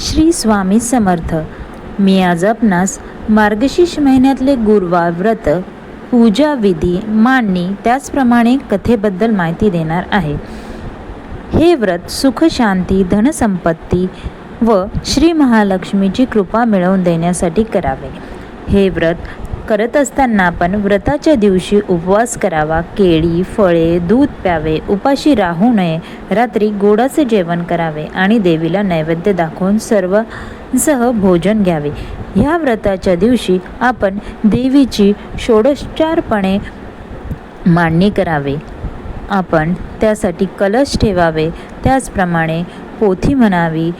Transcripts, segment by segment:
श्री स्वामी समर्थ. मी आज आपणास मार्गशीर्ष महिन्यातले गुरुवार व्रत पूजा विधी मांडणी त्याचप्रमाणे कथेबद्दल माहिती देणार आहे. हे व्रत सुख शांती धनसंपत्ती व श्री महालक्ष्मीची कृपा मिळवून देण्यासाठी करावे. हे व्रत करत असताना आपण व्रताच्या दिवशी उपवास करावा. केळी फळे दूध प्यावे उपाशी राहू नये. रात्री गोडाचे जेवण करावे आणि देवीला नैवेद्य दाखवून सर्व सह भोजन घ्यावे. ह्या व्रताच्या दिवशी आपण देवीची षोडोच्चारपणे मांडणी करावे. आपण त्यासाठी कलश ठेवावे. त्याचप्रमाणे पोथी म्हणावी.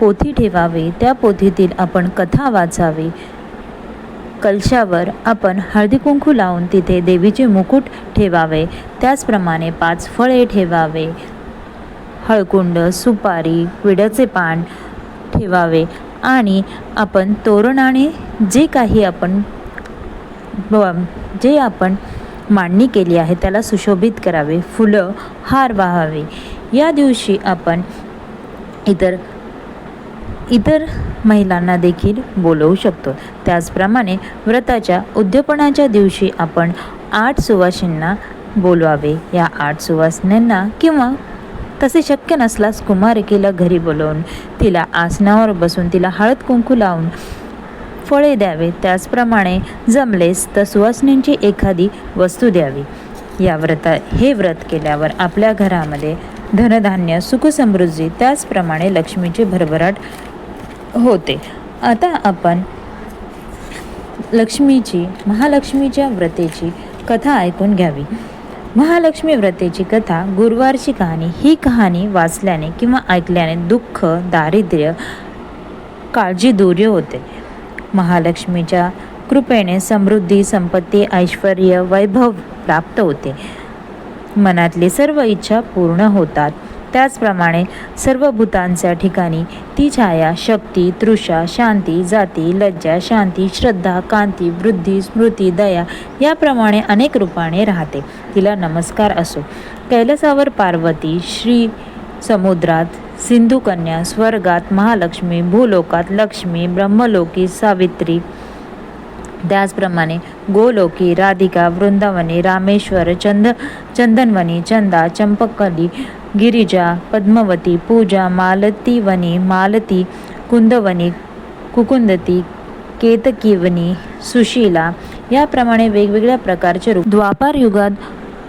पोथी ठेवावी. त्या पोथीतील आपण कथा वाचावी. कलशावर आपण हळदी कुंकू लावून तिथे देवीचे मुकुट ठेवावे. त्याचप्रमाणे पाच फळे ठेवावे. हळकुंड सुपारी विड्याचे पान ठेवावे. आणि आपण तोरणाने जे काही आपण ब- जे आपण मांडणी केली आहे त्याला सुशोभित करावे. फुलं हार वाहावे. या दिवशी आपण इतर इतर महिलांना देखील बोलवू शकतो. त्याचप्रमाणे व्रताच्या उद्यापनाच्या दिवशी आपण आठ सुवासिनींना बोलवावे. या आठ सुवासिनींना किंवा तसे शक्य नसल्यास कुमारिकेला घरी बोलवून तिला आसनावर बसून तिला हळद कुंकू लावून फळे द्यावे. त्याचप्रमाणे जमलेस तर सुवासिनींची एखादी वस्तू द्यावी. या व्रता हे व्रत केल्यावर आपल्या घरामध्ये धनधान्य सुखसमृद्धी त्याचप्रमाणे लक्ष्मीची भरभराट होते. आता आपण लक्ष्मीची महालक्ष्मीच्या व्रतेची कथा ऐकून घ्यावी. महालक्ष्मी व्रतेची कथा गुरुवारची कहाणी ही कहाणी वाचल्याने किंवा ऐकल्याने दुःख दारिद्र्य काळजी दूर होते. महालक्ष्मीच्या कृपेने समृद्धी संपत्ती ऐश्वर वैभव प्राप्त होते. मनातली सर्व इच्छा पूर्ण होतात. त्याचप्रमाणे सर्व भूतांच्या ठिकाणी ती छाया शक्ती तृषा शांती जाती लज्जा शांती श्रद्धा कांती वृद्धी स्मृती दया याप्रमाणे अनेक रूपाने राहते. तिला नमस्कार असो. कैलासावर पार्वती श्री समुद्रात सिंधुकन्या स्वर्गात महालक्ष्मी भूलोकात लक्ष्मी ब्रह्मलोकी सावित्री त्याचप्रमाणे गोलोकी राधिका वृंदावनी रामेश्वर चंद चंदनवनी चंदा चंपकली गिरिजा पद्मवती पूजा मालतीवनी मालती कुंदवनी कुकुंदती केतकीवनी सुशीला याप्रमाणे वेगवेगळ्या प्रकारचे रूप. द्वापार युगात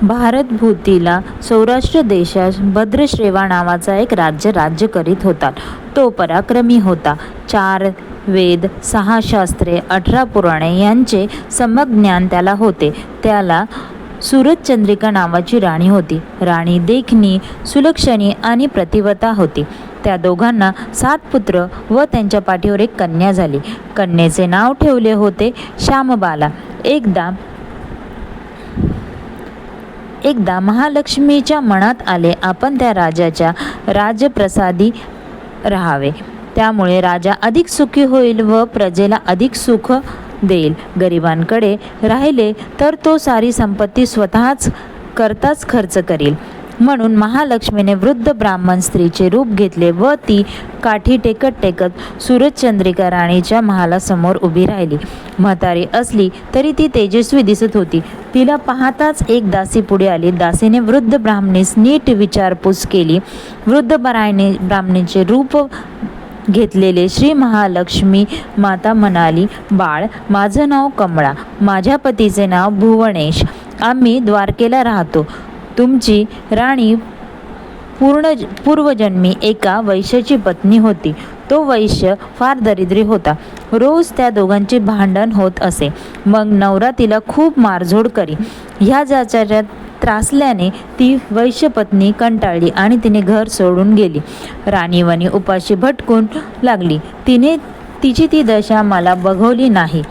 भारतभूतीला सौराष्ट्र देशात भद्रश्रेवा नावाचा एक राज्य राज्य करीत होता. तो पराक्रमी होता. चार वेद सहा शास्त्रे अठरा पुराणे यांचे सम्यक ज्ञान त्याला होते. त्याला सूरजचंद्रिका नावाची राणी होती. राणी देखणी सुलक्षणी आणि प्रतिवता होती. त्या दोघांना सात पुत्र व त्यांच्या पाठीवर एक कन्या झाली. कन्येचे नाव ठेवले होते श्यामबाला. एकदा एकदा महालक्ष्मीच्या मनात आले आपण त्या राजाच्या राजप्रसादी राहावे. त्यामुळे राजा अधिक सुखी होईल व प्रजेला अधिक सुख देईल. गरिबांकडे राहिले तर तो सारी संपत्ती स्वतःच करताच खर्च करील. म्हणून महालक्ष्मीने वृद्ध ब्राह्मण स्त्रीचे रूप घेतले व ती काठी टेकत टेकत सूरजचंद्रिका राणीच्या महालासमोर उभी राहिली. म्हातारी असली तरी ती तेजस्वी दिसत होती. तिला पाहताच एक दासी पुढे आली. दासीने वृद्ध ब्राह्मणीस नीट विचारपूस केली. वृद्ध ब्राह्मणी ब्राह्मणीचे रूप घेतलेले श्री महालक्ष्मी माता म्हणाली बाळ माझं नाव कमळा माझ्या पतीचे नाव भुवनेश. आम्ही द्वारकेला राहतो. तुमची राणी पूर्ण पूर्वजन्मी एका वैश्याची पत्नी होती. तो वैश्य फार दरिद्री होता. रोज त्या दोघांचे भांडण होत असे. मग नवरा तिला खूप मारझोड करी. ह्या जाचाऱ्यात त्रासल्याने ती वैश्यपत्नी कंटाळली आणि तिने घर सोडून गेली. राणीवणी उपाशी भटकून लागली. तिने तिची ती दशा मला बघवली नाही.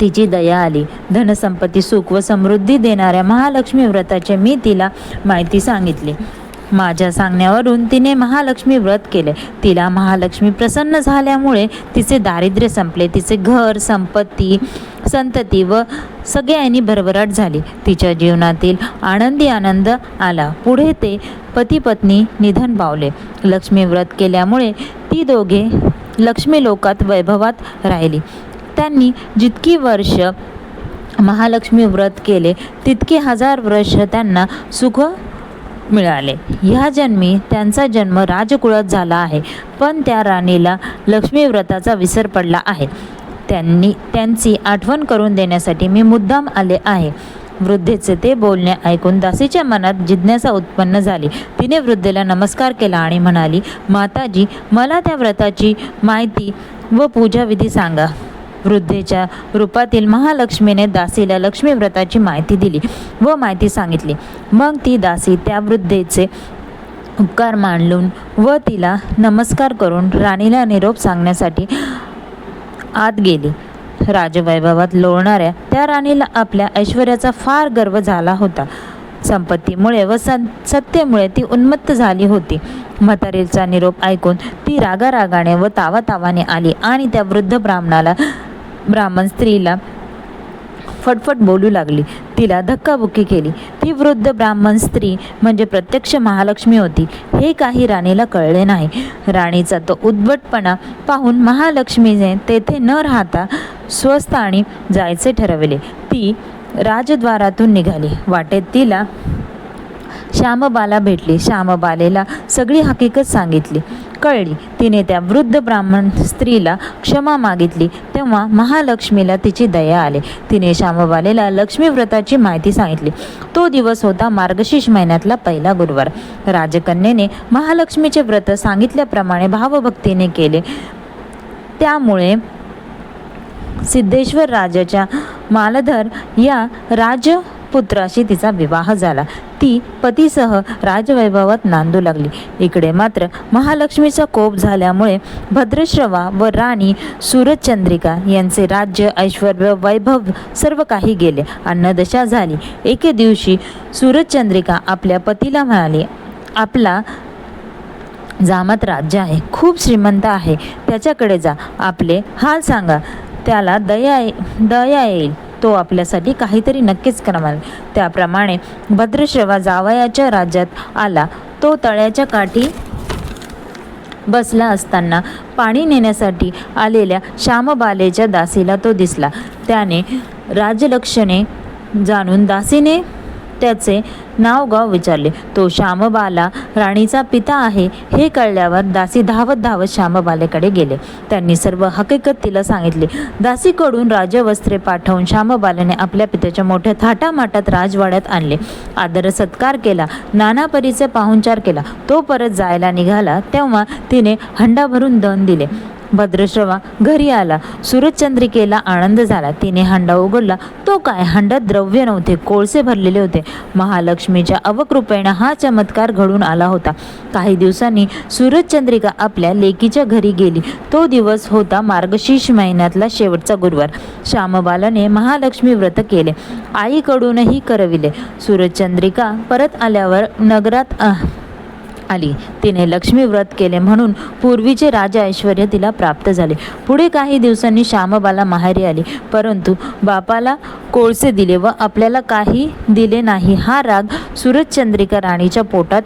तिची दया आली. धनसंपत्ती सुख व समृद्धी देणाऱ्या महालक्ष्मी व्रताचे मी तिला माहिती सांगितली. माझ्या सांगण्यावरून तिने महालक्ष्मी व्रत केले. तिला महालक्ष्मी प्रसन्न झाल्यामुळे तिचे दारिद्र्य संपले. तिचे घर संपत्ती संतती व सगळ्यांनी भरभराट झाली. तिच्या जीवनातील आनंदी आनंद आला. पुढे ते पती पत्नी निधन पावले. लक्ष्मी व्रत केल्यामुळे ती दोघे लक्ष्मी लोकात वैभवात राहिली. त्यांनी जितकी वर्ष महालक्ष्मी व्रत केले तितके हजार वर्ष त्यांना सुख मिळाले. ह्या जन्मी त्यांचा जन्म राजकुळात झाला आहे. पण त्या राणीला लक्ष्मी व्रताचा विसर पडला आहे. त्यांनी त्यांची आठवण करून देण्यासाठी मी मुद्दाम आले आहे. वृद्धेचे ते बोलणे ऐकून दासीच्या मनात जिज्ञासा उत्पन्न झाली. तिने वृद्धेला नमस्कार केला आणि म्हणाली माताजी मला त्या व्रताची माहिती व पूजाविधी सांगा. वृद्धेच्या रूपातील महालक्ष्मीने दासीला लक्ष्मी व्रताची माहिती दिली व माहिती सांगितली. मग ती दासी त्या वृद्धेचे उपकार मांडून व तिला नमस्कार करून राणीला निरोप सांगण्यासाठी आत गेली. राजवैभवात लोळणाऱ्या त्या राणीला आपल्या ऐश्वर्याचा फार गर्व झाला होता. संपत्तीमुळे व सं सत्तेमुळे ती उन्मत्त झाली होती. म्हातारीचा निरोप ऐकून ती रागारागाने व तावातावाने आली आणि त्या वृद्ध ब्राह्मणाला ब्राह्मण स्त्रीला फटफट बोलू लागली. तिला धक्काबुक्की केली. ती वृद्ध ब्राह्मण स्त्री म्हणजे प्रत्यक्ष महालक्ष्मी होती. हे काही राणीला कळले नाही. राणीचा तो उद्भटपणा पाहून महालक्ष्मीने तेथे न राहता स्वस्थानी जायचे ठरविले. ती राजद्वारातून निघाली. वाटेत तिला श्यामबाला भेटली. श्यामबालेला सगळी हकीकत सांगितली. कळली. तिने त्या वृद्ध ब्राह्मण स्त्रीला क्षमा मागितली. तेव्हा महालक्ष्मीला तिची दया आली. तिने श्यामबालेला लक्ष्मी व्रताची माहिती सांगितली. तो दिवस होता मार्गशीर्ष महिन्यातला पहिला गुरुवार. राजकन्येने महालक्ष्मीचे व्रत सांगितल्याप्रमाणे भावभक्तीने केले. त्यामुळे सिद्धेश्वर राजाच्या मालधर या राज पुत्राशी तिचा विवाह झाला. ती पतीसह राजवैभवात नांदू लागली. इकडे मात्र महालक्ष्मीचा कोप झाल्यामुळे भद्रश्रवा व राणी सूरजचंद्रिका यांचे राज्य ऐश्वर वैभव सर्व काही गेले. अन्नदशा झाली. एके दिवशी सूरजचंद्रिका आपल्या पतीला म्हणाली आपला जामत राज्य आहे. खूप श्रीमंत आहे. त्याच्याकडे जा. आपले हाल सांगा. त्याला दया दया येईल. तो आपल्यासाठी काहीतरी नक्कीच करणार. त्याप्रमाणे भद्रश्रवा जावयाच्या राज्यात आला. तो तळ्याच्या काठी बसला असताना पाणी नेण्यासाठी आलेल्या श्यामबालेच्या दासीला तो दिसला. त्याने राजलक्षणे जाणून दासीने त्याचे नाव गाव विचारले. तो श्यामबाला राणीचा पिता आहे हे कळल्यावर दासी धावत धावत श्यामबालेकडे गेले. त्यांनी सर्व हकीकत तिला सांगितली. दासीकडून राजवस्त्रे पाठवून श्यामबालेने आपल्या पित्याच्या मोठ्या थाटामाटात राजवाड्यात आणले. आदर सत्कार केला नाना परीचे पाहुणचार केला. तो परत जायला निघाला तेव्हा तिने हंडा भरून दन दिले. भद्रश्रवा घरी आला. सूरजचंद्रिकेला आनंद झाला. तिने हंडा उघडला. तो काय? हंडा द्रव्य नव्हते. कोळसे भरलेले होते. महालक्ष्मीच्या अवकृपेनं हा चमत्कार घडून आला होता. काही दिवसांनी सूरजचंद्रिका आपल्या लेकीच्या घरी गेली. तो दिवस होता मार्गशीर्ष महिन्यातला शेवटचा गुरुवार. श्यामबालाने महालक्ष्मी व्रत केले. आईकडूनही करविले. सूरजचंद्रिका परत आल्यावर नगरात आली. तिने लक्ष्मी व्रत केले म्हणून पूर्वीचे राजा ऐश्वर तिला प्राप्त झाले. पुढे काही दिवसांनी श्यामबाला माहेरी आली. परंतु बापाला कोळसे दिले व आपल्याला काही दिले नाही. हा राग सूरजचंद्रिका राणीच्या पोटात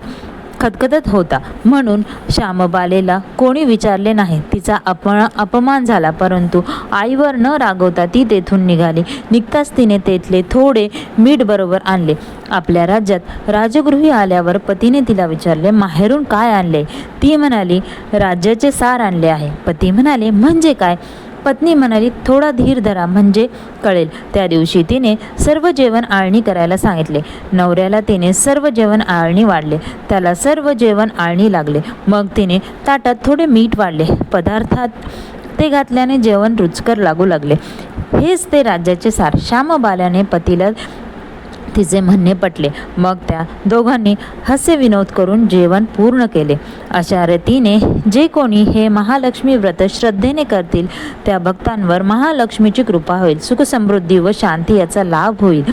खतखतत होता. म्हणून श्यामबालेला कोणी विचारले नाही. तिचा अप अपमान झाला. परंतु आईवर न रागवता ती तेथून निघाली. निघताच तिने तेथले थोडे मीठ बरोबर आणले. आपल्या राज्यात राजगृही आल्यावर पतीने तिला विचारले माहेरून काय आणले? ती म्हणाली राज्याचे सार आणले आहे. पती म्हणाले म्हणजे काय? पत्नी म्हणाली थोडा धीर धरा म्हणजे कळेल. त्या दिवशी तिने सर्व जेवण आळणी करायला सांगितले. नवऱ्याला तिने सर्व जेवण आळणी वाढले. त्याला सर्व जेवण आळणी लागले. मग तिने ताटात थोडे मीठ वाढले. पदार्थात ते घातल्याने जेवण रुचकर लागू लागले. हेच ते राज्याचे सार. श्यामबाल्याने पतीला तिचे म्हणणे पटले. मग त्या दोघांनी हास्यविनोद करून जेवण पूर्ण केले. अशा रीतीने जे कोणी हे महालक्ष्मी व्रत श्रद्धेने करतील त्या भक्तांवर महालक्ष्मीची कृपा होईल. सुखसमृद्धी व शांती याचा लाभ होईल.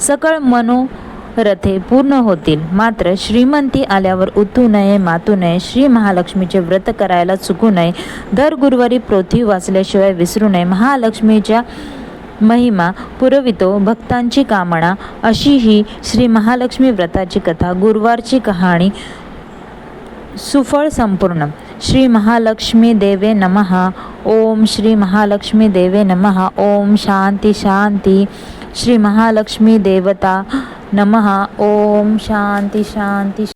सकळ मनोरथे पूर्ण होतील. मात्र श्रीमंती आल्यावर उतू नये मातू नये श्री महालक्ष्मीचे व्रत करायला चुकू नये दर गुरुवारी पृथ्वी वाचल्याशिवाय विसरू नये महालक्ष्मीच्या महिमा पुरवितो भक्तांची कामना अशी ही श्री महालक्ष्मी व्रताची कथा गुरुवारची कहाणी सुफळ संपूर्ण. श्री महालक्ष्मी देवे नमः. ओम श्री महालक्ष्मी देवे नमः. ओम शांती शांती. श्री महालक्ष्मी देवता नमः. ओम शांती शांती.